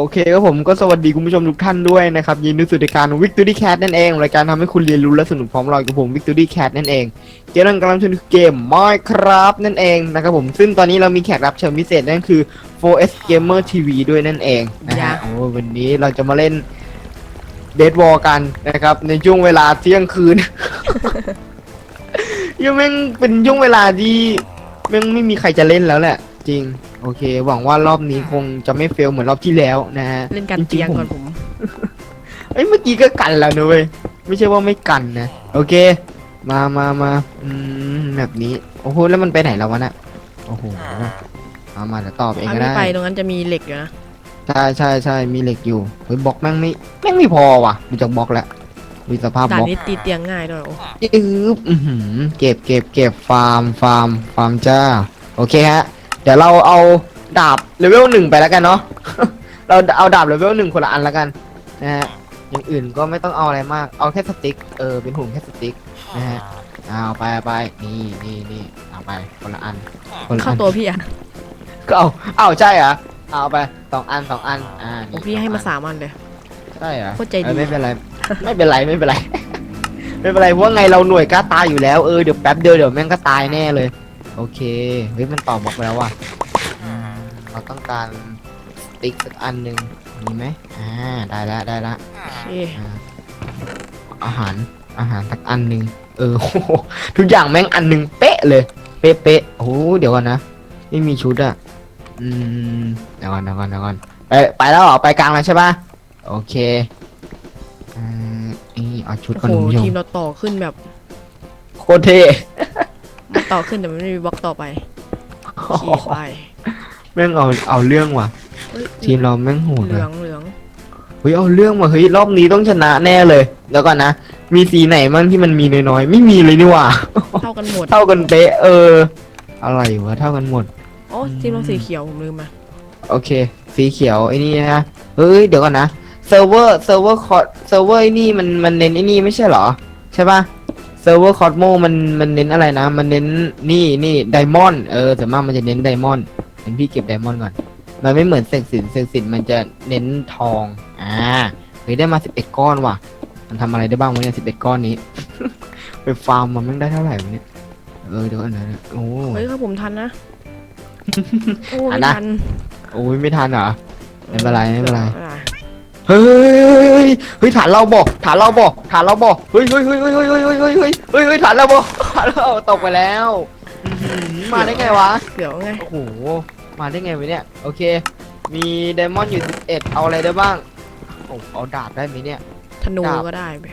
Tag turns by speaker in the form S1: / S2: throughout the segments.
S1: โอเคครับผมก็สวัสดีคุณผู้ชมทุกท่านด้วยนะครับ ยินดีสู่รายการ Victory Cat นั่นเอง รายการทำให้คุณเรียนรู้และสนุกพร้อมรอยกับผม Victory Cat นั่นเองเกมนั้นกำลังชมเกม Minecraft นั่นเองนะครับผมซึ่งตอนนี้เรามีแขกรับเชิญพิเศษนั่นคือ 4S Gamer TV ด้วยนั่นเองนะ
S2: ยะ
S1: ฮะโอ้วันนี้เราจะมาเล่น Dead War กันนะครับ ในช่วงเวลาเที่ยงคืน ยังแม่งเป็นช่วงเวลาที่แม่งไม่มีใครจะเล่นแล้วแหละ จริง โอเค หวังว่ารอบนี้คงจะไม่เฟลเหมือนรอบที่แล้วนะฮะ
S2: เล่นกัน
S1: จริ
S2: เตียง
S1: ๆผม
S2: ก่อนผม
S1: เอ้ยเมื่อกี้ก็กันแล้วนะเว้ยไม่ใช่ว่าไม่กันนะโอเค มามามาอืมแบบนี้โอ้โหแล้วมันไปไหนแล้ววะน่ะโอ้โหมามาเดี๋ยวตอบเอง
S2: ถ้า
S1: ก็
S2: ไม่
S1: ได้
S2: ไปตรงนั้นจะมีเหล็กอยู่นะ
S1: ใช่ใช่ใช่มีเหล็กอยู่เฮ้ยบล็อกแม่งไม่แม่งไม่พอว่ะดูจากบล็อกแล้วดูสภาพ
S2: ด่า
S1: บ
S2: น
S1: ล็อก
S2: นี้ตีเตียงง่ายด้วยโอ้
S1: อืบอือหือเก็บเก็บเก็บฟาร์มฟาร์มฟาร์มจ้าโอเคฮะเดี๋ยวเราเอาดาบเลเวลหนึ่งไปแล้วกันเนาะ เราเอาดาบเลเวลหนึ่งคนละอันแล้วกันนะฮะ อย่างอื่นก็ไม่ต้องเอาอะไรมาก เอาแค่สติ๊ก เออ เป็นหุ่นแค่สติ๊กนะฮะ เอาไปเอาไปนี่นี่นี่เอาไปคนละอัน คนละ
S2: เข้า
S1: อัน
S2: ตัวพี่อะ
S1: ก็เอาเอาใช่เหรอเอาไปสองอันสองอัน อ่า
S2: โอ้
S1: นี่
S2: พี่ให้มา
S1: สอง
S2: สามอันเลย
S1: อันใช่เหรอ
S2: โคตรใจดี
S1: เออไม่เป็นไร ไม่เป็นไรไม่เป็นไร ไม่เป็นไรเพราะว่าไงเราหน่วยกล้าตายอยู่แล้ว เออเดี๋ยวแป๊บเดียวเดี๋ยวแม่งก็ตายแน่เลย โอเค เฮ้ย มันตอบบล็อกแล้วว่ะอืมเราต้องการสติ๊กสักอันหนึ่งมีไหมอ่า ได้แล้วได้แล้ว
S2: โอเค
S1: อ่าอาหาร อาหารสักอันหนึ่งเออโอ้โหทุกอย่างแม่งอันหนึ่งเป๊ะเลย เป๊ะเป๊ะโอ้โหเดี๋ยวก่อนนะ ไม่มีชุดอะอืม เดี๋ยวก่อนเดี๋ยวก่อนเดี๋ยวก่อนไปไปแล้วเหรอ ไปกลางแล้วใช่ปะโอเคอืมนี่เอาชุด
S2: โอ้
S1: ก่อน
S2: โห
S1: คุณผู้ชม
S2: ทีมเราต่อขึ้นแบบ
S1: โคตรเท่
S2: มัน ต่อขึ้นแต่มันไม่มีบล็อกต่อไปขี่ไป
S1: แม่งเอาเอาเรื่องว่ะ
S2: เอ้ย
S1: ทีมเราแม่งโหด
S2: เหลื
S1: เล
S2: อยงเหลือง
S1: เฮ้ยเอาเรื่องว่ะเฮ้ยรอบนี้ต้องชนะแน่เลย แล้วก่อนนะมีสีไหนบ้างที่มันมีน้อยๆไม่มีเลยนี่หว่า
S2: เท่ากันหมด
S1: เท่ากันเป๊ะเออ อะไรวะเท่ากันหมด
S2: โอ้ทีมเราสีเขียวผมลืมมา
S1: โอเค สีเขียวไอ้นี่นะเฮ้ยเดี๋ยวก่อนนะเซิร์ฟเวอร์เซิร์ฟเวอร์คอร์เซิร์ฟเวอร์ไอ้นี่มันมันเน้นไอ้นี่ไม่ใช่เหรอ ใช่ปะเซิร์ฟเวอร์คอร์โมมันมันเน้นอะไรนะ มันเน้นนี่นี่ไดมอนด์เออส่วนมากมันจะเน้นไดมอนด์เห็นพี่เก็บไดมอนด์ก่อน มันไม่เหมือนเซกสินเซกสินมันจะเน้นทองอ่าเฮ้ยได้มาสิบเอ็ดก้อนว่ะ มันทำอะไรได้บ้างวะเนี่ยสิบเอ็ดก้อนนี้ ไปฟาร์มมันแม่งได้เท่าไหร่วะเนี่ยเออเดี๋ยวก่อนนะโอ้
S2: เฮ้ยครับผมทันนะโอ้
S1: ทั
S2: ไม่
S1: นนะ
S2: ทัน
S1: โอ้ยไม่ทันเหรอไม่เป็นไรไม่เป็นไร
S2: ไม่ เป็นไร
S1: เฮ้ยเฮ้ยเฮ้ยฐานเราบอกฐานเราบอกฐานเราบอกเฮ้ยเฮ้ยเฮ้ยเฮ้ยเฮ้ยเฮ้ยเฮ้ยเฮ้ยเฮ้ยเฮ้ยฐานเราบอกฐานเราตกไปแล้วอื้อหือมาได้ไงวะ
S2: เขียวไง
S1: โอ้โห มาได้ไงวะเนี่ย โอเค มีไดมอนด์อยู่ 11 เอาอะไรได้บ้างโอ้เอาดาบได้ไหมเนี่ย
S2: ธนู
S1: ดาบ
S2: ก็ได้ไป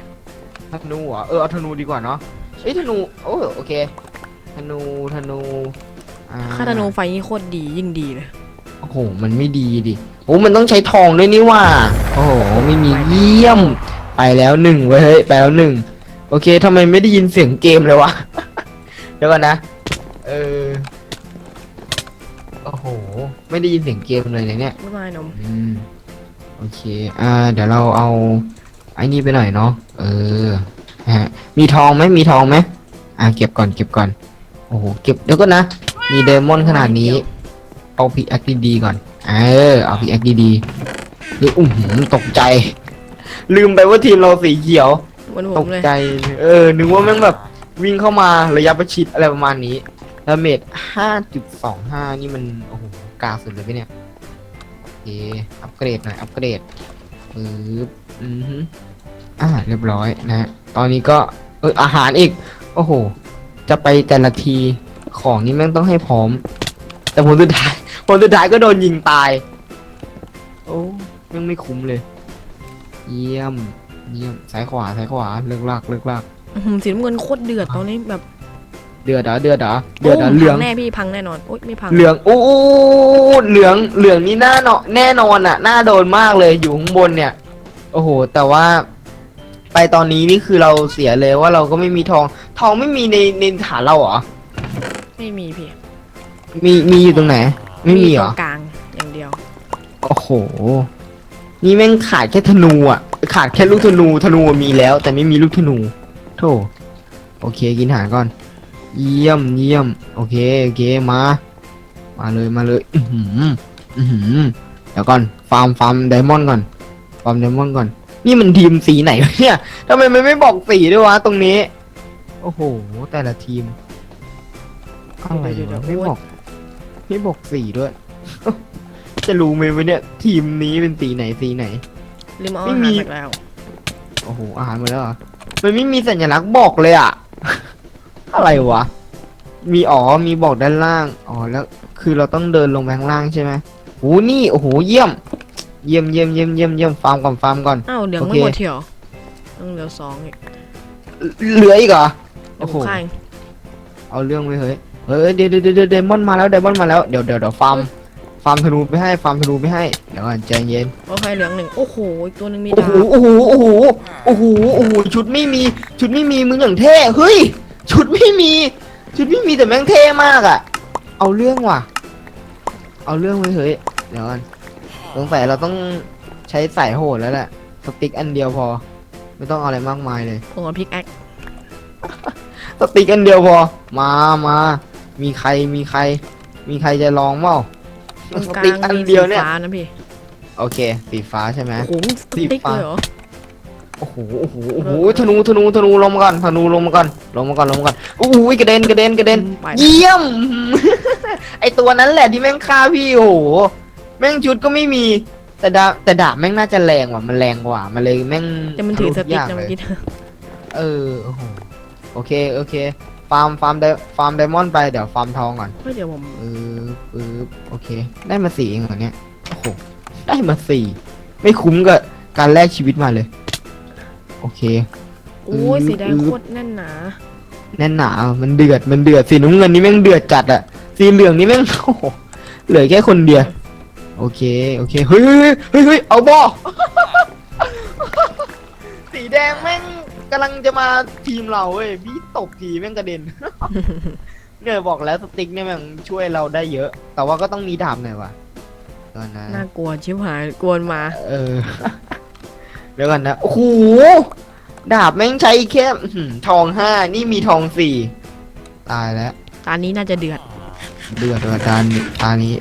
S1: ธนูเหรอ เออ เอาธนูดีกว่าเนาะเอ้ยธนู โอ้โอเค ธนู ธนูอ่า
S2: ค่าธนูไฟนี่โคตรดียิ่งดีเลย
S1: โอ้โห มันไม่ดีดิ โอ้มันต้องใช้ทองด้วยนี่ว่า โอ้โหไม่มีเยี่ยม ไปแล้วหนึ่งเว้ยเฮ้ยไปแล้วหนึ่งโอเคทำไมไม่ได้ยินเสียงเกมเลยวะ เดี๋ยวก่อนนะ เออ โอ้โห ไม่ได้ยินเสียงเกมเลยเนี่ย
S2: ไม่ไม่นม
S1: อืมโอเค อ่า เดี๋ยวเราเอาไอ้นี่ไปหน่อยเนาะ เออฮะ มีทองไหมมีทองไหมอ่าเก็บก่อนเก็บก่อน โอ้โห เก็บเดี๋ยวก็นะ มีเดมอนขนาดนี้ เอาพีแอคดีๆก่อน เออเอาพีแอคดีๆนี่อุ้มตกใจ ลืมไปว่าทีมเราสีเขียว
S2: เหมือนผ
S1: ต
S2: ม
S1: ก
S2: เลย
S1: ใจ เออ นึกว่าแม่งแบบวิ่งเข้ามาระยะประชิดอะไรประมาณนี้ดาเมจห้าจุดสองห้านี่มัน โอ้โห กาสุดเลยปะเนี่ย โอเค อัปเกรดหน่อย อัปเกรดปึ๊บอือฮึอ่า เรียบร้อยนะฮะตอนนี้ก็ เอออาหารอีก โอ้โห จะไปแต่ละที ของนี่แม่งต้องให้พร้อม แต่ผลสุดท้าย ผลสุดท้ายก็โดนยิงตาย โอ้แม่งไม่คุ้มเลย เยี่ยม เยี่ยมซ้ายขวาซ้ายขวาเลือกลากเลือกลาก
S2: อื้อหือสีน้ำเงินโคตรเดือดตอนนี้แบบ
S1: เดือดเหรอเดือดเหรอเดือดเหรอ
S2: โพั
S1: เหลือง
S2: แน่พี่พังแน่นอนโอ๊ยไม่พัง
S1: เหลืองโอ้เหลืองเหลืองนี่น่าเนาะแน่นอนอะน่าโดนมากเลยอยู่ข้างบนเนี่ย โอ้โห แต่ว่า ไปตอนนี้นี่คือเราเสียเลยว่าเราก็ไม่มีทอง ทองไม่มีในในฐานเราเหรอ
S2: ไม่มีพี่
S1: มีมีอยู่ตรงไหน ไม่มีเหร
S2: ต
S1: อ
S2: งกลางอย่างเดียว
S1: โอ้โห นี่แม่งขาดแค่ธนูอะ ขาดแค่ลูกธนู ธนูมีแล้ว แต่ไม่มีลูกธนู โธ่ โอเค กินอาหารก่อน เยี่ยมเยี่ยม โอเค โอเค มา มาเลย มาเลย อือหือ อือหือ เดี๋ยวก่อน ฟาร์ม ฟาร์มไดมอนด์ก่อน ฟาร์มไดมอนด์ก่อน นี่มันทีมสีไหนวะเนี่ยทำไมมันไม่บอกสีด้วยวะตรงนี้ โอ้โห แต่ละทีมอะไร
S2: เดี๋ยวๆ
S1: วะ
S2: ๆ
S1: ไม่บอก ไม่บอกสีด้วย จะรู้ไหมวะเนี่ย ทีมนี้เป็นสีไหนสีไหน
S2: ลืมเอา
S1: ไม่
S2: อา
S1: มี
S2: หารไปแล้ว
S1: โอ้โหอาหารหมดแล้วเหรอมันไม่มีสัญลักษณ์บอกเลยอะ อะไรวะ มีอ๋อมีบอกด้านล่าง อ๋อแล้ว คือเราต้องเดินลงไปข้างล่างใช่ไหมโอ้นี่โอ้โหเยี่ยม เยี่ยมเยี่ยมเยี่ยมเยี่ยมเยี่ยมฟาร์มก่อนฟาร์มก่อน
S2: อ้าวเหลือง
S1: โอ
S2: ไม่
S1: เค
S2: หมดเที่ยวต้องเหลือสองอีก
S1: เหลืออีกเหรอ
S2: เดี๋ยว
S1: โอ้
S2: ผ
S1: โห
S2: มข้าง
S1: เอาเรื่องไว้เฮ้ย เฮ้ยเดี๋ยวเดี๋ยวเดี๋ยวเดมอนมาแล้วเดมอนมาแล้วเดี๋ยวเดี๋ยวเดี๋ยวฟาร์มฟาร์มธนูไปให้ฟาร์มธนูไปให้เดี๋ยวก่อนใจเย็น
S2: โอเคเหลืองหนึ่งโอ้โหอีกตัวหนึ่งมี
S1: โอ้
S2: ดา
S1: โห
S2: บ
S1: โอ้โหโอ้โหโอ้โหโอ้โหชุดไม่มีชุดไม่มีมึงอย่างเท่เฮ้ยชุดไม่มี ชุดไม่มีแต่แม่งเท่มากอะเอาเรื่องว่ะ เอาเรื่องไว้เฮ้ยเดี๋ยวก่อนสงสัยเราต้องใช้สายโหดแล้วแหละสติ๊กอันเดียวพอ ไม่ต้องเอาอะไรมากมายเลย
S2: ผมเอาพิกแอค
S1: สติ๊กอันเดียวพอมามา มีใครมีใคร มีใครจะลองเปล่า
S2: ตรง
S1: ส
S2: กลา
S1: ติ๊ก
S2: ง
S1: อัน
S2: มี
S1: เดี
S2: สี
S1: ยวเนี่ย
S2: ฟ้านะพี่
S1: โอเค สีฟ้าใช่ไหม
S2: โอ้โหสติ๊กเลยเหรอ
S1: โอ้โห โอ้โห โอ้โห ธนู ธนู ธนู ลงมาก่อน ธนู ลงมาก่อน ลงมาก่อน ลงมาก่อนโอ้โหกระเด็น กระเด็น กระเด็น
S2: ไป
S1: เยี่ยม ไอตัวนั้นแหละที่แม่งฆ่าพี่ โอ้โห แม่งชุดก็ไม่มี แต่ดาบแต่ดาบแม่งน่าจะแรงว่ะ มันแรงกว่า มันเลยแม่ง
S2: แต่มันถือส
S1: ทะลุ
S2: ติ๊ก
S1: ยา
S2: นะ
S1: เล
S2: เมื่อยกี้
S1: เออ โอ้โห โอเค โอเคฟาร์มฟาร์มไดฟาร์มไดมอนด์ไปเดี๋ยวฟาร์มทองก่อน
S2: เฮ้ยเดี๋ยวผม
S1: เออเออโอเค ได้มาสี่เองเหรอเนี่ยโอ้โหได้มาสี่ไม่คุ้มกับการแลกชีวิตมาเลย โอเค
S2: โอ้ย
S1: อืม
S2: สีแดง
S1: อืม
S2: โคตรแน่นหนา
S1: แน่นหนามันเดือดมันเดือดสีน้ำเงินนี่แม่งเดือดจัดอะสีเหลืองนี่แม่งโอ้โหเหลือแค่คนเดียวโอเคโอเคเฮ้ยเฮ้ยเฮ้ยเฮ้ยเอาบอ สีแดงแม่งกำลังจะมาทีมเราเว้ยพี่ตบทีแม่งกระเด็น เนี่ยบอกแล้วสติ๊กเนี่ยแม่งช่วยเราได้เยอะ แต่ว่าก็ต้องมีดาบหน่อยว่ะตอนนั้น
S2: น่ากลัวชิบหายกวนมา
S1: เออ เดี๋ยวก่อนนะ โอ้โห ดาบแม่งใช้แค่อื้อหือทองห้านี่มีทองสี่ตายแล้ว
S2: ตอนนี้น่าจะเดือด
S1: เดือดเลยตานี้ตานี้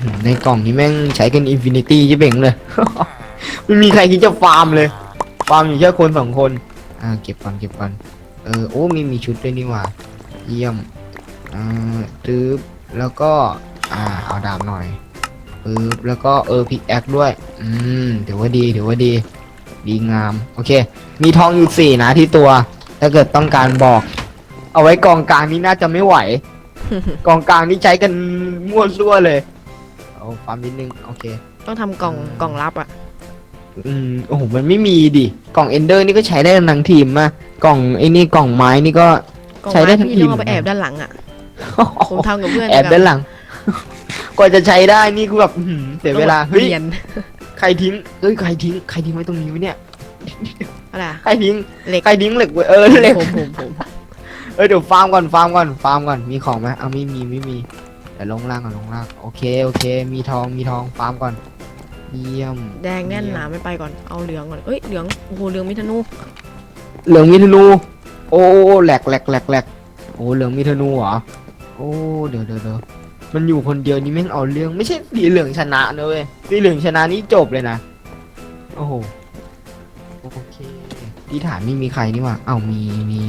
S1: อื้อหือในกล่องนี้แม่งใช้กันอินฟินิตี้ยิ่เบ่งเลย ไม่มีใครคิดจะฟาร์มเลย ฟาร์มอยู่แค่คนสองคน อ่าเก็บก่อนเก็บก่อนเออโอ้มีมีชุดด้วยนี่หว่าเยี่ยมอ่าตึ๊บแล้วก็อ่าเอาดาบหน่อยปึ๊บแล้วก็เออพิกแอคด้วย อืมถือว่าดีถือว่าดี ดีงาม โอเค มีทองอยู่สี่นะที่ตัว ถ้าเกิดต้องการบอก เอาไว้กองกลางนี่น่าจะไม่ไหว กองกลางนี่ใช้กันมั่วซั่วเลย เอาฟามนิดนึง โอเค
S2: ต้องทำกล่องกล่องลับอะ
S1: อืมโอ้โหมันไม่มีดิกล่องเอนเดอร์นี่ก็ใช้ได้ทั้งทีมมากล่องไอ้นี่กล่องไม้นี่ก็
S2: กล่อง
S1: ใช้ได้
S2: ไม้
S1: ทั้ง
S2: พี่
S1: ที
S2: ต้อ
S1: ม
S2: งเอาไปแอบด้านหลังอะผมทำกับเพื่อน
S1: แอบด้านหลัง กว่าจะใช้ได้นี่คือแบบอื้อหือเสียเวลาเฮ้ย
S2: เรียน
S1: ใครทิ้งเอ้ยใครทิ้งใครทิ้งไว้ตรงนี้วะเนี่ย
S2: อะไรอะ
S1: ใครทิ้ง
S2: เหล็ก
S1: ใครทิ้งเหล็กไว้เออเหล็ก
S2: ผมผมผม
S1: เออเดี๋ยวฟาร์มก่อนฟาร์มก่อนฟาร์มก่อนมีของไหมเอาไม่มีไม่มีเดี๋ยวลงล่างก่อนลงล่างโอเคโอเค มีทองมีทองฟาร์มก่อน เยี่ยม
S2: แดงแน่นหนาไม่ไปก่อนเอาเหลืองก่อนเอ้ยเหลืองโอ้โหเหลืองมิธนู
S1: เหลืองมีธนู โอ้แหลกแหลกแหลกแหลกโอ้เหลืองมีธนูเหรอโอ้เดี๋ยวเดี๋ยวเดี๋ยวมันอยู่คนเดียวนี่แม่งเอาเรื่องไม่ใช่สีเหลืองชนะนะเว้ยสีเหลืองชนะนี่จบเลยนะโอ้โหโอเคที่ฐานไม่มีใครนี่หว่าเอ้ามีมี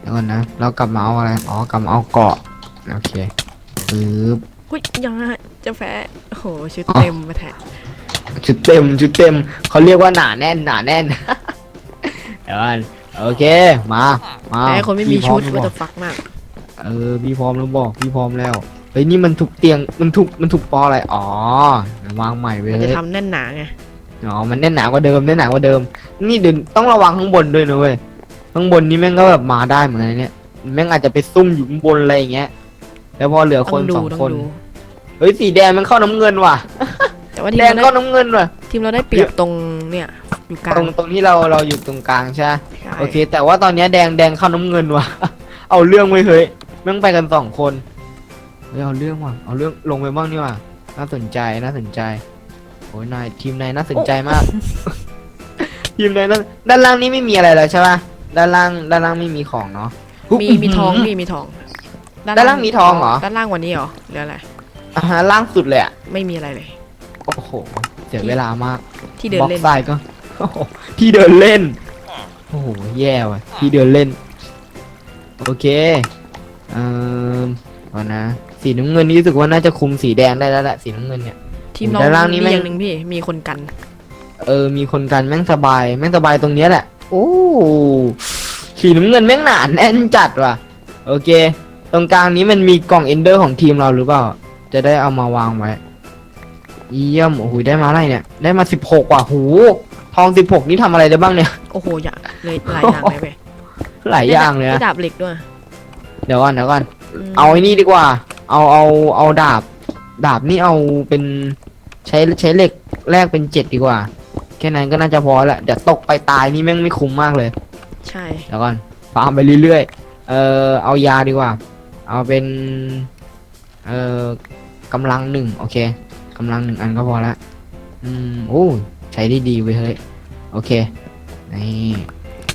S1: เดี๋ยวก่อนนะเรากลับมาเอาอะไรอ๋อกลับมาเอาเกาะโอเคปึ๊บ
S2: หุ้ยยังอะจะแพ้โอ้โหชุด
S1: อ๋อ
S2: เต็มมาแทะ
S1: ชุดเต็มชุดเต็มเขาเรียกว่าหนาแน่นหนาแน่น เดี๋ยวก่อนโอเคมามา
S2: แพ้คนไม่มี
S1: พี่พร้
S2: ชุ
S1: อ
S2: ด
S1: แล้ว
S2: ก็
S1: บอก
S2: จะฟักมาก
S1: เออพี่พร้อมแล้วบอกพี่พร้อมแล้วเฮ้ยนี่มันถูกเตียงมันถูกมันถูกปออะไรอ๋อวางใหม่ไป
S2: มัน
S1: เล
S2: จะ
S1: ย
S2: ทำแน่นหนาไง
S1: อ๋อมันแน่นหนากว่าเดิมแน่นหนากว่าเดิม นี่เดี๋ยวต้องระวังข้างบนด้วยนะเว้ยข้างบนนี่แม่งก็แบบมาได้เหมือนกันนะเนี่ยแม่งอาจจะไปซุ่มอยู่ข้างบนอะไรอย่างเงี้ยแล้วพอเหลือ
S2: ต้
S1: ค
S2: อนงดู
S1: สอง
S2: ต้อง
S1: คน
S2: ดู
S1: เฮ้ยสีแดงมันเข้าน้ำเงินว่ะ
S2: แต่ ว่าที
S1: แด
S2: ม
S1: ง
S2: เรา
S1: เข้า
S2: ได้
S1: น้ำเงินว่ะ
S2: ทีมเราได้เปรียบตรงเนี่ยอยู่กลา
S1: ตรงงตรงที่เราเราอยู่ตรงกลางใช่ไหม
S2: ใช่
S1: โอเค แต่ว่าตอนเนี้ยแดงแดงเข้าน้ำเงินว่ะ เอาเรื่องไว้เฮ้ยแม่งไปกันสองคนเฮ้ยเอาเรื่องว่ะเอาเรื่องลงไปบ้างนี่ว่ะน่าสนใจน่าสนใจโอ้ยนายทีมนายน่าสนใจมาก ทีมนายน่าด้านล่างนี่ไม่มีอะไรแล้วใช่ป่ะด้านล่างด้านล่างไม่มีของเนาะ
S2: มีมีทองพี่มีทอง
S1: ด้านล่างมีทองเหรอ
S2: ด้านล่างกวันนี้เหรอหรืออะไร
S1: อ่าฮะล่างสุดเลยอะ
S2: ไม่มีอะไรเลย
S1: โอ้โห เสียเวลามาก
S2: ที่เดิน
S1: บล็อก
S2: เล่น
S1: ซ้ายก็โอ้โหที่เดินเล่น โอ้โห แย่ว่ะ ที่เดินเล่น โอเคเอ่อก่อนนะ สีน้ำเงินนี่รู้สึกว่าน่าจะคุมสีแดงได้แล้วแหละสีน้ำเงินเนี่ย
S2: ทีมเรา
S1: ด้านล่างนี่
S2: มี
S1: แม่ง
S2: อย่างหนึ่งพี่มีคนกัน
S1: เออ มีคนกันแม่งสบาย แม่งสบายตรงเนี้ยแหละ โอ้ สีน้ำเงินแม่งหนาแน่นจัดว่ะ โอเค ตรงกลางนี้มันมีกล่องเอนเดอร์ของทีมเราหรือเปล่า จะได้เอามาวางไว้ เยี่ยมโอ้โหได้มาอะไรเนี่ย ได้มาสิบหกว่ะหูทองสิบหกนี่ทำอะไรได้บ้างเนี่ย
S2: โอ้โหอยากเลยหลายอย่างเลยเว้ย
S1: หลายอย่างเลย
S2: ได้
S1: นะ
S2: ดาบเหล็กด้วย
S1: เดี๋ยวก่อนเดี๋ยวก่อน
S2: ม
S1: เอาไอ้นี่ดีกว่า เอาเอาเอาดาบ ดาบนี่เอาเป็นใช้ใช้เหล็กแลกเป็นเจ็ดดีกว่า แค่นั้นก็น่าจะพอละเดี๋ยวตกไปตายนี่แม่งไม่คุ้มมากเลย
S2: ใช่
S1: เดี๋ยวก่อนฟาร์มไปเรื่อยๆ เอ่อเอายาดีกว่า เอาเป็น เอ่อกำลังหนึ่งโอเค กำลังหนึ่งอันก็พอละ อืมโอ้ใช้ได้ดีเว้ยเฮ้ย โอเคนี่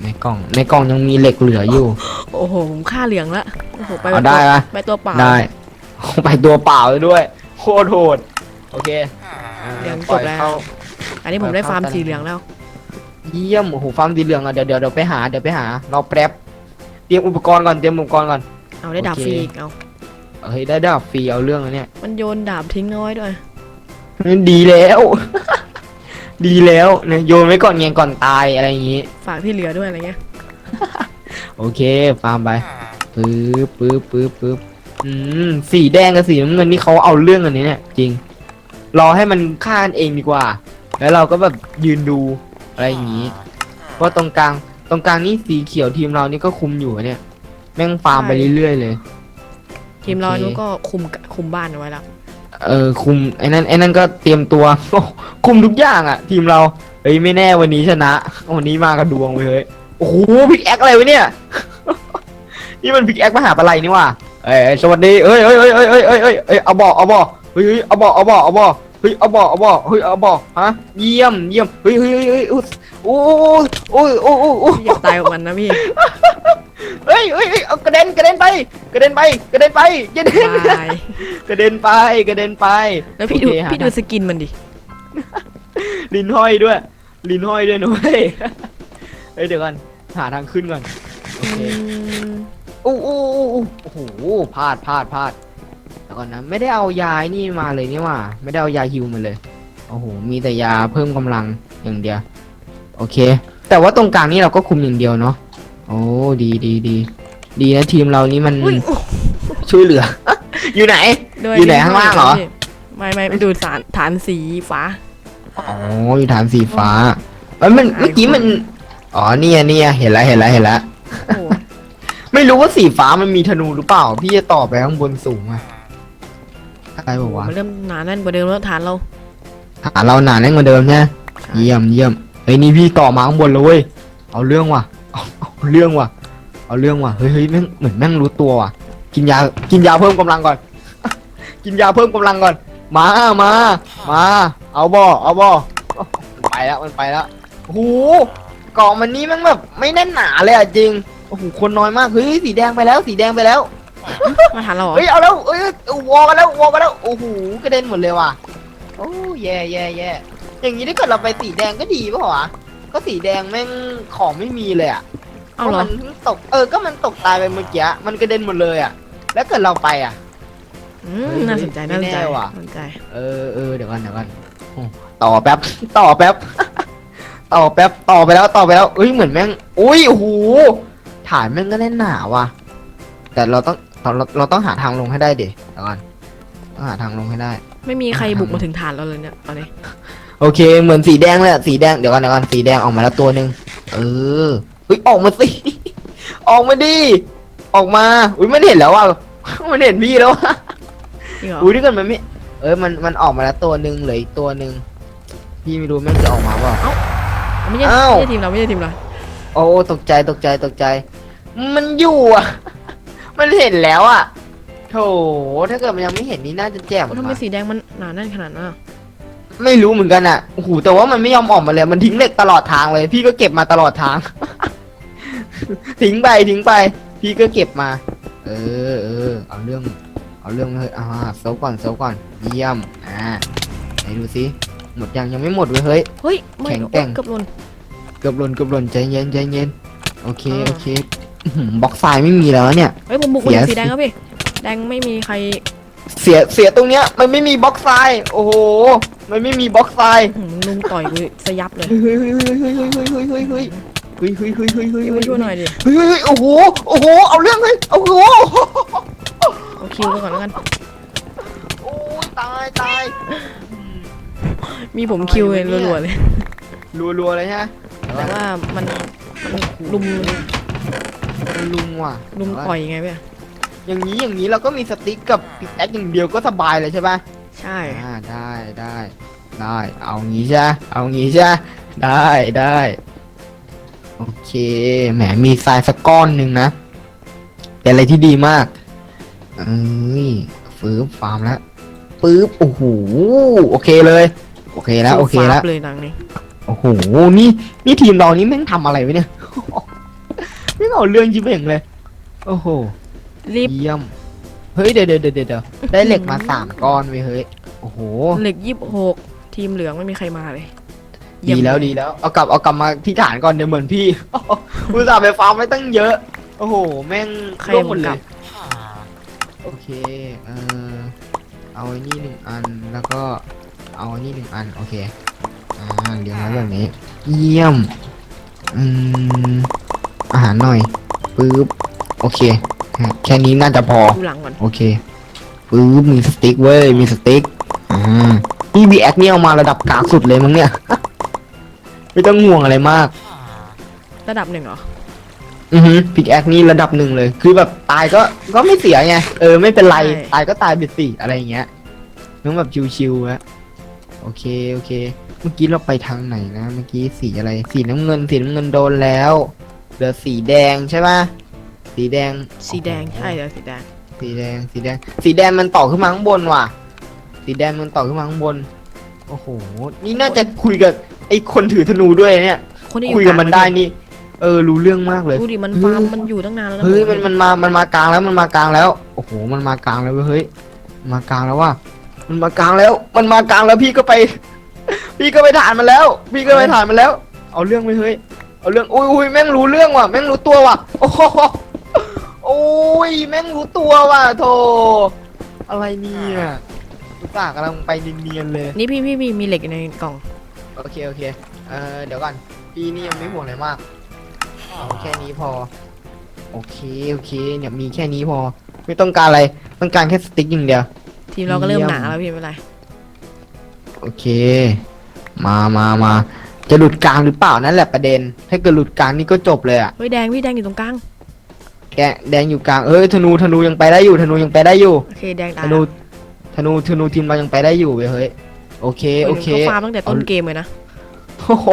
S1: ในกล่อง ในกล่องยังมีเหล็กเหลืออยู่
S2: โอ้โหผมฆ่าเหลืองละโอ้โหไป
S1: เอา
S2: แบบ
S1: ได้
S2: ตัว
S1: ปะ
S2: ไปตัวเปล่า
S1: ได้ ไปตัวเปล่าเลยด้วย โคตรโหด โอเค
S2: เหลือง
S1: ป
S2: จ
S1: ล่
S2: บ
S1: ย
S2: แล้ว
S1: เข้า
S2: อันนี้ผมได้ฟาร์ม
S1: เข้ากัน
S2: สีเหลืองแล้ว
S1: เยี่ยมโอ้โหฟาร์มสีเหลืองอะเดี๋ยวเดี๋ยวเดี๋ยวไปหาเดี๋ยวไปหา เราแป๊บเตรียมอุปกรณ์ก่อนเตรียมอุปกรณ์ก่อน
S2: เอาได้ดาบ
S1: โอเค
S2: ฟรีอีกเอา
S1: เฮ้ยได้ดาบฟรีเอาเรื่องแล้วเนี่ย
S2: มันโยนดาบทิ้งเอาไว้ด้วย
S1: ดีแล้ว ดีแล้วเนี่ยโยนไว้ก่อนไงก่อนตายอะไรอย่างงี้
S2: ฝากที่เหลือด้วยอะไรเงี้ย
S1: โอเคฟาร์มไปปึ๊บปึ๊บปึ๊บปึ๊บอืมสีแดงกับสีน้ำเงินนี่เขาเอาเรื่องอันนี้เนี่ยจริง รอให้มันฆ่ากันเองดีกว่า แล้วเราก็แบบยืนดูอะไรอย่างงี้เพราะตรงกลางตรงกลางนี่สีเขียวทีมเรานี่ก็คุมอยู่อะเนี่ย แม่งฟาร์มไปเรื่อยๆเลย
S2: ทีมเรา
S1: โอเค
S2: นู้นก็คุมคุมบ้านเอาไว้แล้ว
S1: เออคุมไอ้นั่นไอ้นั่นก็เตรียมตัว คุมทุกอย่างอะ ทีมเราเอ้ยไม่แน่วันนี้ชนะ วันนี้มากระดวงไปเลยโอ้โหพิกแอคอะไรวะเนี่ย นี่มันพิกแอคมาหาอะไรนี่ว่ะเอ้สวัสดีเอ้ยเอ้ยเอ้ยเอ้ยเอ้ยเอ้ยเอ้ยเอาบอกเอาบอกเฮ้ยเอาบอกเอาบอกเอาบอกเฮ้ยเอาบอกเอาบอกเฮ้ยเอาบอกฮะเยี่ยมเยี่ยมเฮ้ยเฮ้ยเฮ้ยโอ้โอ้โอ้โอ้โอ้โอ้
S2: ตายกับมันนะพี่
S1: เฮ้ยเฮ้ยเฮ้ยเอากระเด็นกระเด็นไป กระเด็นไปกระเด็นไปกระเด็น
S2: ตาย
S1: กระเด็นไปกระเด็นไป
S2: แล้วพี่ดู
S1: โอเคหา
S2: พี่ดูสกินมันดิ
S1: ลิ้นห้อยด้วย ลิ้นห้อยด้วยนะเว้ยเฮ้ยเดี๋ยวก่อนหาทางขึ้นก่อนโอเคอู้อู้อู้อู้โอ้โหพลาดพลาดพลาดเดี๋ยวก่อนนะไม่ได้เอายาไอ้นี่มาเลยนี่หว่าไม่ได้เอายาฮิวมาเลยโอ้โหมีแต่ยาเพิ่มกำลังอย่างเดียว โอเค แต่ว่าตรงกลางนี่เราก็คุมอย่างเดียวเนาะ โอ้ดีดีดีดีนะทีมเรานี่มัน
S2: อุ้ย
S1: ช่วยเหลือ อยู่ไหน
S2: โดย
S1: อยู่ไหนข้างล่างเหรอ
S2: ไม่ไม่ดูฐานฐานสีฟ้า
S1: อ๋ออยู่ฐานสีฟ้าเอ้ยมันเมื่อกี้มัน อ๋อเนี่ยเนี่ยเห็นแล้วเห็นแล้วเห็นแล้ว
S2: โอ้โห
S1: ไม่รู้ว่าสีฟ้ามันมีธนูหรือเปล่า พี่จะต่อไปข้างบนสูงอะอะไรบอกว่า
S2: มันเริ่มหนาแน่นกว่าเดิมแล้วฐานเรา
S1: ฐานเราหนาแน่นกว่าเดิมใช่ไหมเยี่ยมเยี่ยมเฮ้ยนี่พี่ต่อมาข้างบนเลยเว้ยเอาเรื่องว่ะ เอาเอาเรื่องว่ะ เอาเรื่องว่ะ เฮ้ยเฮ้ยแม่งเหมือนแม่งรู้ตัวว่ะ กินยา กินยาเพิ่มกำลังก่อน กินยาเพิ่มกำลังก่อน มา มา มา เอาบ่เอาบ่มันไปแล้ว มันไปแล้วโอ้โหกล่องมันนี้แมันแบบไม่แน่นหนาเลยอะจริง โอ้โห คนน้อยมาก เฮ้ย สีแดงไปแล้ว สีแดงไปแล้ว
S2: มาฐานเราเหรอ
S1: เฮ้ย เอาแล้วเอ้ยวอกันแล้ว วอกันแล้ว โอ้โห กระเด็นหมดเลยว่ะ โอ้แย่แย่แย่อย่างนี้ถ้าเกิดเราไปสีแดงก็ดีป่ะวะ ก็สีแดงแม่งของไม่มีเลยอะ
S2: เอาเหรอ
S1: พะมันตก เออ ก็มันตกตายไปเมื่อกี้มันกระเด็นหมดเลยอะ แล้วเกิดเราไปอะ
S2: อืมน่าสนใจ น่าสนใจ
S1: ไม่แน่ว่ะ
S2: น่าสนใจ
S1: เออเออเดี๋ยวก่อนเดี๋ยวก่อนโอ้ต่อแป๊บ ต่อแป๊บ ต่อแป๊บ ต่อไปแล้ว ต่อไปแล้วเอ้ย เหมือนแม่ง อุ้ยโอ้โหฐานแม่งก็แน่นหนาว่ะ แต่เราต้องเราเราเราต้องหาทางลงให้ได้เดี๋ยวเดี๋ยวก่อนต้องหาทางลงให้ได้
S2: ไม่มีใครบุกมาถึงฐานเราเลยเนี่ยตอนนี้
S1: โอเค เหมือนสีแดงเลยอะสีแดงเดี๋ยวก่อนเดี๋ยวก่อนสีแดงออกมาแล้วตัวหนึ่งเออเฮ้ยออกมาสิ ออกมาดิออกมาอุ้ยมันเห็นแล้วว่ะมันเห็นพี่แล้วว่ะ
S2: จริงเหรอ
S1: อุ้ยนี่กันมันไม่เออมันมันออกมาแล้วตัวหนึ่งเหลืออีกตัวหนึ่งพี่ไม่รู้แม่งจะออกมาเปล่า
S2: ไม่ใช่
S1: อ้าว
S2: ไม่ใช่ทีมเราไม่ใช่ทีมเรา
S1: โอ้ตกใจตกใจตกใจ มันอยู่อะ มันเห็นแล้วอะโถถ้าเกิดมันยังไม่เห็นนี่น่าจะแจ่ม
S2: โอ้ทำไม
S1: อะ
S2: สีแดงมันหนาแน่นขนาดนั้นอะ
S1: ไม่รู้เหมือนกันอะโอ้โหแต่ว่ามันไม่ยอมออกมาเลย มันทิ้งเหล็กตลอดทางเลย พี่ก็เก็บมาตลอดทาง ทิ้งไปทิ้งไป พี่ก็เก็บมา เออเออเอาเรื่อง เอาเรื่องเลยอ่าเซฟก่อนเซฟก่อน เยี่ยม อ่าไหนดูสิหมดยังยังไม่หมดเว้ยเฮ้ย
S2: เฮ้ยไม่
S1: แข็งแกร่ง
S2: เกือบหล่น
S1: เกือบหล่นเกือบหล่นใจเย็นใจเย็น โอเค
S2: อ่า
S1: โอเคอื้อหือบล็อกทรายไม่มีแล้วเนี่ย
S2: เฮ้ยผมบุก
S1: เสี
S2: มาย
S1: สิ
S2: สีแดงครับพี่แดงไม่มีใคร
S1: เสียเสียตรงเนี้ยมันไม่มีบล็อกทรายโอ้โห มันไม่มีบล็อกทราย
S2: หืมลุงต่อยกูสยับเลย
S1: เฮ้ยเฮ้ยเฮ้ยเฮ้ยเฮ้ยเฮ้ยเฮ้ยเฮ้ยเฮ้ยเฮ้ยเฮ้ยเฮ้ยเฮ้ยเฮ้ย
S2: พี่
S1: เฮ้
S2: มายช่วยหน่อยดิ
S1: เฮ้ยเฮ้ยเฮ้ยโอ้โหโอ้โหเอาเรื่องเลยโอ้โห
S2: เอาคิวไปก่อนแล้วกัน
S1: โอ้ยตายตาย
S2: มีผมคิวเลยรัวๆเลย
S1: รัวๆเลยฮะ
S2: แต่ว่ามันมันลุม
S1: ลุงว่ะ
S2: ลุมต่อยไงพี่
S1: อย่างนี้อย่างนี้เราก็มีสติ๊กกับปิกแอคอย่างเดียวก็สบายเลยใช่ปะ
S2: ใช่
S1: อ่าได้ได้ได้ เอางี้ใช่เอางี้ใช่ได้ได้โอเคแหมมีทรายสักก้อนหนึ่งนะเป็นอะไรที่ดีมากเอ้ยฟื้นฟาร์มแล้วปึ๊บโอ้โหโอเคเลย โอเคแล้วโอเคแล้ว
S2: ฟ้าบเลยดังนี้
S1: โอ้โห นี่ นี่ทีมเรานี่แม่งทำอะไรไว้เนี่ย ไม่งเอาเรื่องจิบเองเลย โอ้โห
S2: รีบ
S1: เยี่ยม เฮ้ยเดี๋ยวเดี๋ยวเดี๋ยวเดี๋ยวได้เหล็กมาสามก้อนเว้ยเฮ้ย โอ้โห
S2: เหล็กยี่สิบหกทีมเหลืองไม่มีใครมาเลย
S1: ดีแล้วดีแล้ว เอากลับเอากลับมาที่ฐานก่อนเดี๋ยวเหมือนพี่อุตส่าห์ไปฟาร์มไว้ตั้งเยอะ โอ้โห แม่ง
S2: ใคร
S1: ร่วงหมด
S2: ก
S1: เล
S2: ลับ
S1: ยโอเค เออเอาไอ้นี่หนึ่งอันแล้วก็เอาไอ้นี่หนึ่งอัน โอเค อ่าเรียงไว้แบบนี้ เยี่ยม อืม อาหารหน่อย ปึ๊บ โอเค แค่นี้น่าจะพอ
S2: ดูหลังก่อน
S1: โอเคปึ๊บมีสติ๊กเว้ย มีสติ๊กอ่านี่บีแอคนี่เอามาระดับกลางสุดเลยมั้งเนี่ย ไม่ต้องห่วงอะไรมาก
S2: ระดับหนึ่งเหรอ
S1: อือฮึพิกแอคนี่ระดับหนึ่งเลย คือแบบตายก็ก็ไม่เสียไง เออไม่เป็นไร
S2: ใช่
S1: ตายก็ตายไปสิอะไรอย่างเงี้ยนึกแบบชิวๆอะโอเคโอเค เมื่อกี้เราไปทางไหนนะ เมื่อกี้สีอะไร สีน้ำเงินสีน้ำเงินโดนแล้ว เหลือสีแดงใช่ปะ สีแดง
S2: สีแดงใช่แล้วสีแดง
S1: สีแดงสีแดง สีแดงมันต่อขึ้นมาข้างบนว่ะ สีแดงมันต่อขึ้นมาข้างบน โอ้โห นี่น่าจะคุยกับไอ้คนถือธนูด้วยเนี่ย
S2: คนที่อ
S1: คุย
S2: ยู่
S1: กับมันได้นี่ เออรู้เรื่องมากเลย
S2: ดูดิมัน
S1: เฮ้ย
S2: ฟาร์มมันอยู่ตั้งนานแล้วนะ
S1: เฮ้ยมันมันมามันมากลางแล้วมันมากลางแล้ว โอ้โห มันมากลางแล้วเว้ยเฮ้ยมากลางแล้วว่ะมันมากลางแล้ว มันมากลางแล้วพี่ก็ไป พี่ก็ไปถ่านมันแล้ว พี่ก็ไปถ่านมันแล้ว เอาเรื่องไปเฮ้ย เอาเรื่อง อุ้ยอุ้ยแม่งรู้เรื่องว่ะ แม่งรู้ตัวว่ะ โอ้โห โอ้ยแม่งรู้ตัวว่ะโธ่อะไรเนี่ยอุตส่าห์กำลังไปเนียนๆเลย
S2: นี่พี่พี่พี่มีเหล็กอยู่ในกล่อง
S1: โอเคโอเค เออเดี๋ยวก่อน พี่นี่ยังไม่ห่วงอะไรมากเอาแค่นี้พอ โอเคโอเค เนี่ยมีแค่นี้พอ ไม่ต้องการอะไร ต้องการแค่สติ๊กอย่างเดียว
S2: ทีมเราก็เริ่ม
S1: เยี่ยม
S2: หนาแล้วพี่ไม่เป็นไร
S1: โอเค มามามาจะหลุดกลางหรือเปล่านั่นแหละประเด็น ถ้าเกิดหลุดกลางนี่ก็จบเลยอะ
S2: เฮ้ยแดงพี่แดงอยู่ตรงกลาง
S1: แกะแดงอยู่กลางเอ้ยธนูธนูยังไปได้อยู่ธนูยังไปได้อยู่
S2: โอเคแดง
S1: ธ
S2: ตาย
S1: นู
S2: แล้ว
S1: ธนูธนูทีมเรายังไปได้อยู่เว้ยเฮ้ยโอเคโอเค
S2: เขาฟาร์มตั้งแต่ต้นเกมเลยนะ
S1: โอ้โห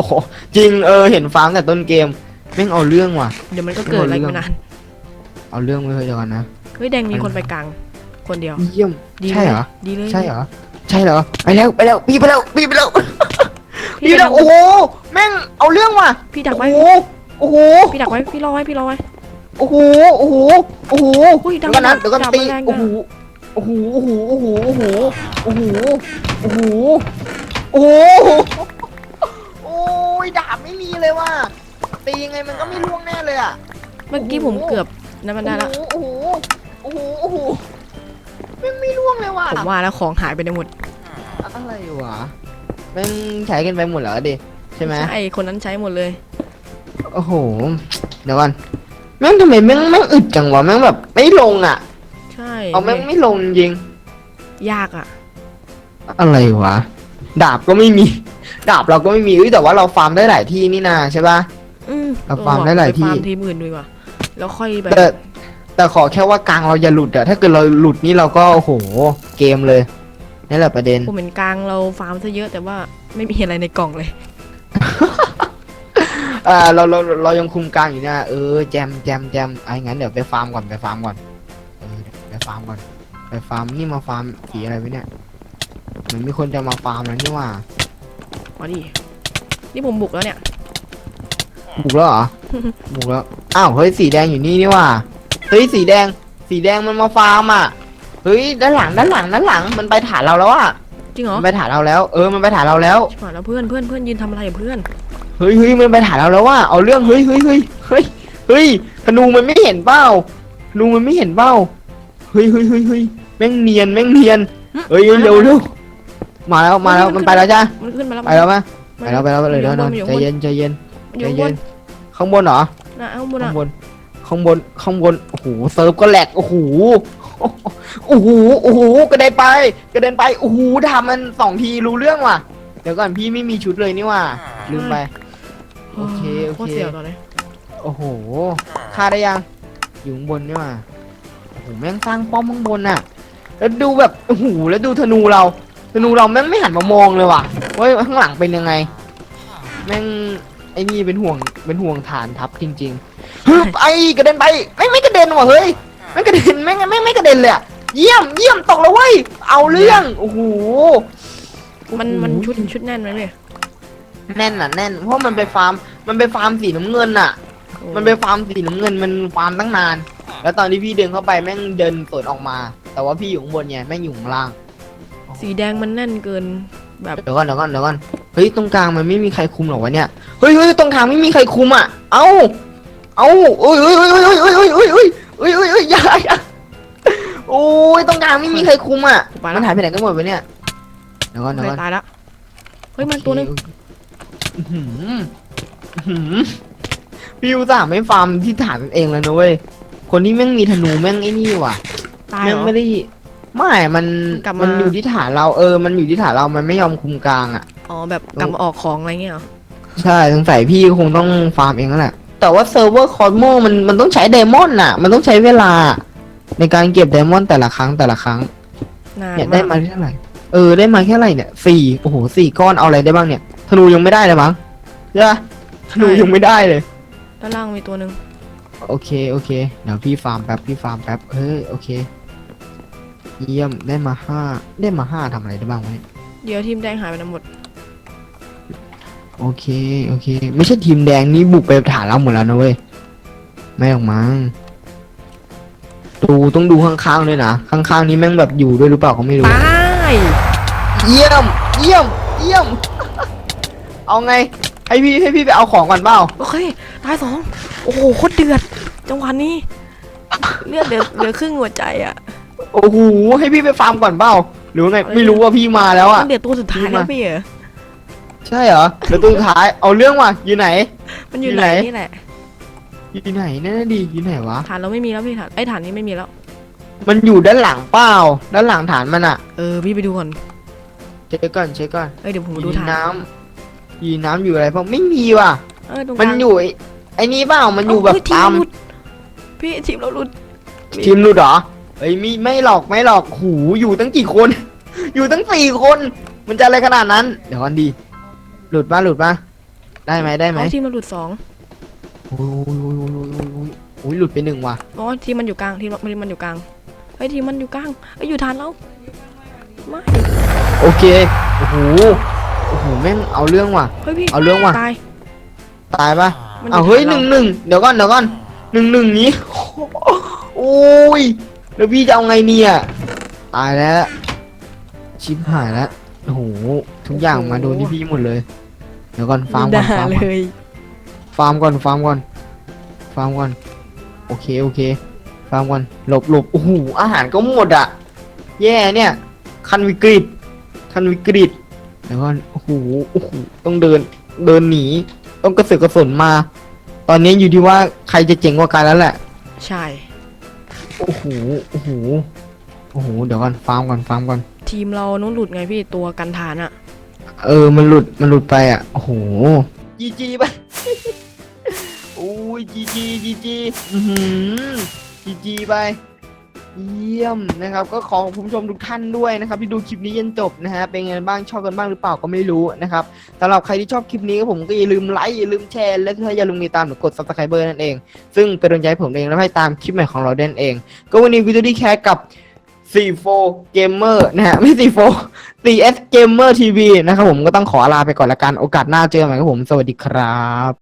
S1: จริงเออเห็นฟาร์มแต่ต้นเกมแม่งเอาเรื่องว่ะ
S2: เดี๋ยวมันก็เกิดอะไรไม่นาน
S1: เอาเรื่องไว้เฮ้ยเดี๋ยวก่อนนะ
S2: เฮ้ยแดงมีคนไปกลางคนเดียว
S1: เยี่ยม
S2: ดี
S1: ใช่เหรอ
S2: ดีเลย
S1: ใช่เหรอใช่เหรอไปแล้วไปแล้วพี่ไปแล้วพี่ไปแล้ว
S2: พี่
S1: พี่ไป
S2: ดั
S1: แล้
S2: ก
S1: วโอ้โหแม่งเอาเรื่องว่ะ
S2: พี่ดัก
S1: โอ้
S2: ไว้
S1: โหโอ้โห
S2: พี่ดักไว้พี่รอไว้พี่รอไว้
S1: โอ้โหโอ้โหโอ้โห
S2: อุ้ยดั
S1: เดี๋
S2: ก
S1: ยวก่อนนะเดี๋ยวก่อน
S2: ดัก
S1: ตี
S2: แรง
S1: โอ้โหโอ้โหโอ้โหโอ้โหโอ้โหโอ้โหโอ้โหโอ้โหโอ้ยดาบไม่มีเลยว่ะตียังไงมันก็ไม่ล่วงแน่เลยอะ
S2: เมื่อกี้ผมเกือบนั่นมันได้ละ
S1: โอ้โหโอ้โหโอ้โหแม่งไม่ล่วงเลยว่ะ
S2: ผมว่าแล้วของหายไปในหมด
S1: อะไรวะแม่งใช้กันไปหมดแล้วดิใช่ไหม
S2: ใช่คนนั้นใช้หมดเลย
S1: โอ้โหเดี๋ยวก่อน แม่งทำไมแม่งแม่งอึดจังวะแม่งแบบไม่ลงอะ
S2: ใช่
S1: เอาแม่งไม่ลงจริง
S2: ยากอะ
S1: อะไรวะ ดาบก็ไม่มี ดาบเราก็ไม่มีเอ้ยแต่ว่าเราฟาร์มได้หลายที่นี่นาใช่ปะ
S2: อืม
S1: เราฟาร์มได้หลายที่
S2: ไปฟาร์มทีมอื่นดีกว่า แล้วค่อยไป
S1: แต่แต่ขอแค่ว่ากลางเราอย่าหลุดอะถ้าเกิดเราหลุดนี่เราก็โอ้โหเกมเลยนี่แหละประเด็น
S2: ผมเห็นกลางเราฟาร์มซะเยอะแต่ว่าไม่มีอะไรในกล่องเลย
S1: อ่าเราเราเรายังคุมกลางอยู่เนี่ยเออแจมแจมแจมไอ้งั้นเดี๋ยวไปฟาร์มก่อนไปฟาร์มก่อนเออเดี๋ยวไปฟาร์มก่อนไปฟาร์มนี่มาฟาร์มสีอะไรวะเนี่ยเหมือนมีคนจะมาฟาร์มแล้วนี่ว่า
S2: มาดินี่ผมบุกแล้วเนี่ย
S1: บุกแล้วเหรอ บุกแล้วอ้าวเฮ้ยสีแดงอยู่นี่นี่ว่าเฮ้ยสีแดง สีแดงมันมาฟาร์มอะเฮ้ยด้านหลังด้านหลังด้านหลังมันไปฐานเราแล้วอะ
S2: จริงเหรอ
S1: มันไปถ่ายเราแล้ว เออมันไปถ่ายเราแล้ว
S2: ชิบหายแล้วเพื่อนเพื่อนเพื่อนยืนทำอะไรอะเพื่อน
S1: เฮ้ยเฮ้ยมันไปถ่ายเราแล้วว่าเอาเรื่องเฮ้ยเฮ้ยเฮ้ยเฮ้ยเฮ้ยธนูมันไม่เห็นเป้าธนูมันไม่เห็นเป้าเฮ้ยเฮ้ยเฮ้ยเฮ้ยแม่งเนียนแม่งเนียนเฮ้ยเร็วเร็วมาแล้วมาแล้วมันไปแล้วจ้า
S2: มันขึ้นมาแล้ว
S1: ไปแล้วปะไป
S2: มัน
S1: แล้วไปแล้วไปเลย
S2: มั
S1: นอน
S2: อยู่
S1: ใจ
S2: ข้างบน
S1: เย็นใจเย็น
S2: มันอ
S1: ใจ
S2: ยู่ข้างบ
S1: เย็
S2: น
S1: นข้างบนเหรอ
S2: นะข้างบน
S1: ข้า
S2: อะ
S1: งบนข้างบนข้างบนโอ้โหเซิร์ฟก็แหลกโอ้โห โอ้โหโอ้โหกระเด็นไป กระเด็นไปโอ้โหทำมันสองทีรู้เรื่องว่ะ เดี๋ยวก่อนพี่ไม่มีชุดเลยนี่ว่ะลืมไป โอเคโอเค
S2: โคตรเสียวตอนนี้
S1: โอ้โหฆ่าได้ยัง อยู่ข้างบนนี่ว่ะโอ้โหแม่งสร้างป้อมข้างบนน่ะ แล้วดูแบบโอ้โหแล้วดูธนูเรา ธนูเราแม่งไม่หันมามองเลยว่ะว่าข้างหลังเป็นยังไง แม่งไอ้นี่เป็นห่วงเป็นห่วงฐานทัพจริงๆฮึบไอ้กระเด็นไปไม่ไม่กระเด็นว่ะเฮ้ย ไม่กระเด็นไม่ไม่ไม่กระเด็นเลยอะเยี่ยมเยี่ยมตกแล้วเว้ยเอาเรื่องโอ้โห
S2: มันมัน
S1: โอ้โห
S2: ชุดชุดแน่นไหมเนี่ย
S1: แน่นอะแน่นเพราะมันไปฟาร์มมันไปฟาร์มสีน้ำเงินอะ
S2: โอ้
S1: มันไปฟาร์มสีน้ำเงินมันฟาร์มตั้งนาน แล้วตอนที่พี่เดินเข้าไปแม่งเดินสวนออกมา แต่ว่าพี่อยู่ข้างบนไงแม่งอยู่ข้างล่าง
S2: สีแดงมันแน่นเกินแบบ
S1: เดี๋ยวก่อนเดี๋ยวก่อนเดี๋ยวก่อนเฮ้ยตรงกลางมันไม่มีใครคุมหรอวะเนี่ยเฮ้ยเฮ้ยตรงกลางไม่มีใครคุมอะเอ้าเอ้าเอ้ยเอ้ยเอ้ยเอ้ยเอ้ยเอ้ยเอ้ยเอ้ยเอ้ยเอ้ยเอ้ยอย่าอย่าโอ้ยตรงกลางไม่มีใครคุมอะ
S2: กูไป
S1: มั
S2: แล้ว
S1: นหายไปไหนกันหมดวะเนี่ยเดี๋ยวก่อนเดี๋ยว
S2: เค
S1: ก่อน
S2: ยตายแล้วเฮ้ยมันตัวนึง
S1: โอเคอื้อหืออื้อหือพี่อุตส่าห์ไม่ฟาร์มที่ฐานเองแล้วนะเว้ยคนที่แม่งมีธนูแม่งไอ้นี่ว่ะ
S2: ตายเหร
S1: แม่ง
S2: อ
S1: ไม่ได้ไม่มัน
S2: กลับมามั
S1: มันอยู่ที่ฐานเราเออ มันอยู่ที่ฐานเรามันไม่ยอมคุมกลางอะ
S2: อ๋อแบบกลับมาออกของอะไรเงี้ยเหรอ
S1: ใช่สงสัยพี่คงต้องฟาร์มเองแล้วแหละ แต่ว่าเซิร์ฟเวอร์คอสโมมันมันต้องใช้ไดมอนด์อะ มันต้องใช้เวลา ในการเก็บไดมอนด์แต่ละครั้งแต่ละครั้ง
S2: นาน
S1: เนี่ยได้
S2: มาก
S1: มาเท่าไหร่เออได้มาแค่ไหร่เนี่ยสี่โอ้โหสี่ก้อนเอาอะไรได้บ้างเนี่ยธนูยังไม่ได้เลยมั้งใช่ปะธนูยังไม่ได้เลย
S2: ด้านล่างมีตัวหนึ่ง
S1: โอเคโอเคเดี๋ยวพี่ฟาร์มแป๊บพี่ฟาร์มแป๊บเฮ้ยโอเค เยี่ยมได้มาห้าได้มาห้าทำอะไรได้บ้างวะเนี่ย
S2: เดี๋ยวทีมแดงหายไปทั้งหมด
S1: โอเคโอเค ไม่ใช่ทีมแดงนี่บุกไปฐานเราหมดแล้วนะเว้ยไม่หรอกมั้งดูต้องดูข้างๆด้วยนะข้างๆนี้แม่งแบบอยู่ด้วยหรือเปล่าก็ไม่รู้
S2: ตาย
S1: เยี่ยม เยี่ยม เยี่ยม เอาไง ให้พี่ให้พี่ไปเอาของก่อนเปล่า
S2: โอเคตายสองโอ้โหโคตรเดือด จังหวะนี้เลือดเหลือเหลือครึ่งหัวใจอะ
S1: โอ้โห ให้พี่ไปฟาร์มก่อนเปล่า หรือว่าไง ไม่รู้ว่าพี่มาแล้วอะ
S2: มันเดือดตัวสุดท้ายแล้วพี่เหรอ
S1: ใช่เหรอเดี๋ยวตัวสุดท้าย เอาเรื่องว่ะ อยู่ไหน
S2: มันอยู่
S1: อยู่
S2: ไหน
S1: ไหน
S2: นี่แหละ
S1: อยู่ไหนแน่ๆดีอยู่ไหนวะ
S2: ฐานเราไม่มีแล้วพี่ฐานไอ้ยฐานนี้ไม่มีแล้ว
S1: มันอยู่ด้านหลังเปล่า ด้านหลังฐานมันอะ
S2: เออพี่ไปดูก่อน
S1: เช็คก่อนเช็คก่อน
S2: เอ้ยเดี๋ยวผม
S1: อ
S2: มา
S1: ยู่
S2: ดู
S1: ใน
S2: ฐาน
S1: น้ำอยู่ในน้ำอยู่อะไรเปล่าไม่มีว่ะ
S2: เออตรงก
S1: มัน
S2: ลาง
S1: อยู่ไอ้ไอ้นี่เปล่า มันอยู่แบบ
S2: เฮ้ที
S1: ตาม
S2: เรหลุดพี่ทีมเราหลุด
S1: ทีมหลุดเหรอเอ้ยมีไม่หรอกไม่หรอกหูอยู่ตั้งกี่คน อยู่ตั้งสี่คน มันจะอะไรขนาดนั้น เดี๋ยวก่อนดี หลุดป่ะหลุดป่ะได้ไหมได้ไหม
S2: อ๋อทีมเราหลุดสอง
S1: โอ้ยโอ้ยโอ้ยโอ้ยโอ้ยโอ้ยโอ้ยหลุดไปหนึ่งว่ะ
S2: อ๋อทีมมันอยู่กลางทีมเราทีมมันอยู่กลางเฮ้ยทีมมันอยู่กลางเอ้ยอยู่ฐานเราไม่
S1: โอเคโอ้โหโอ้โหแม่งเอาเรื่องว่ะ
S2: เฮ้ยพี่
S1: เอาเรื่องว่ะ
S2: ตาย
S1: ตายป่ะ
S2: มัน
S1: เอาเฮ้ยหนึ่งหนึ่งเดี๋ยวก่อนเดี๋ยวก่อนหนึ่งหนึ่งนี้โอ้ยแล้วพี่จะเอาไงเนี่ยตายแล้วชิบหายแล้วโอ้โห ทุกอย่างมาโดนที่พี่หมดเลย เดี๋ยวก่อนฟาร์มก่อน
S2: ด่า
S1: ฟาร์ม
S2: เล
S1: ก่อน
S2: ย
S1: ฟาร์มก่อนฟาร์มก่อนฟาร์มก่อนโอเคโอเคฟาร์มก่อนหลบหลบโอ้โหอาหารก็หมดอะ แย่เนี่ยคันวิกฤตคันวิกฤตเดี๋ยวก่อนโอ้โหโอ้โหต้องเดินเดินหนี ต้องกระเสือกกระสนมา ตอนนี้อยู่ที่ว่าใครจะเจ๋งกว่ากันแล้วแหละ
S2: ใช่
S1: โอ้โห โอ้โห โอ้โห เดี๋ยวก่อนฟาร์มก่อนฟาร์มก่อน
S2: ทีมเรานู้นหลุดไงพี่ตัวกันฐานอะ
S1: เออ มันหลุด มันหลุดไปอะ โอ้โห จีจีไปโอ้ยจีจีจีจีอือหือจีจีไป เยี่ยมนะครับ ก็ขอคุณผู้ชมทุกท่านด้วยนะครับ ที่ดูคลิปนี้จนจบนะฮะ เป็นไงบ้าง ชอบกันบ้างหรือเปล่าก็ไม่รู้นะครับสำหรับใครที่ชอบคลิปนี้ก็ผมก็อย่าลืมไลค์ อย่าลืมแชร์ และถ้าอย่าลืมติดตามหรือกด subscribe นั่นเอง ซึ่งเป็นกำลังใจให้ผมเองและให้ตามคลิปใหม่ของเรานั่นเอง ก็วันนี้วิดีโอที่แคสกับ C4 Gamer นะฮะไม่ C4 CS Gamer TV นะครับผมก็ต้องขอลาไปก่อนละกัน โอกาสหน้าเจอกันใหม่ครับผม สวัสดีครับ